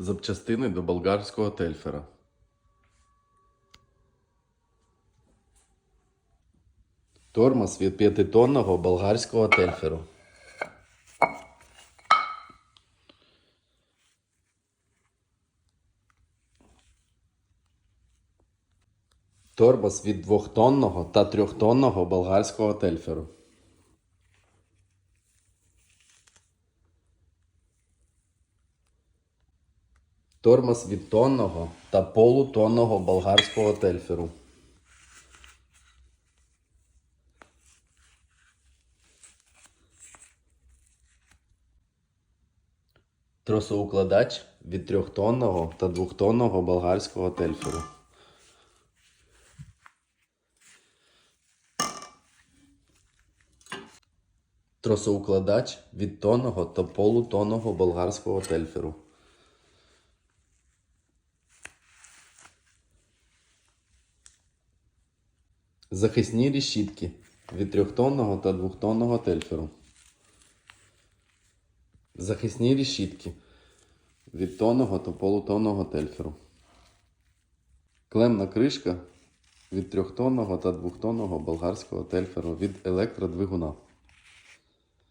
Запчастини до болгарського тельфера. Тормоз від 5-тонного болгарського тельферу. Тормоз від 2-тонного та 3-тонного болгарського тельферу. Тормоз від тонного та полутонного болгарського тельферу. Тросоукладач від трьохтонного та двохтонного болгарського тельферу. Тросоукладач від тонного та полутонного болгарського тельферу. Захисні решітки від трьохтонного та двохтонного тельферу. Захисні решітки від тонного та полутонного тельферу. Клемна кришка від трьохтонного та двохтонного болгарського тельферу від електродвигуна.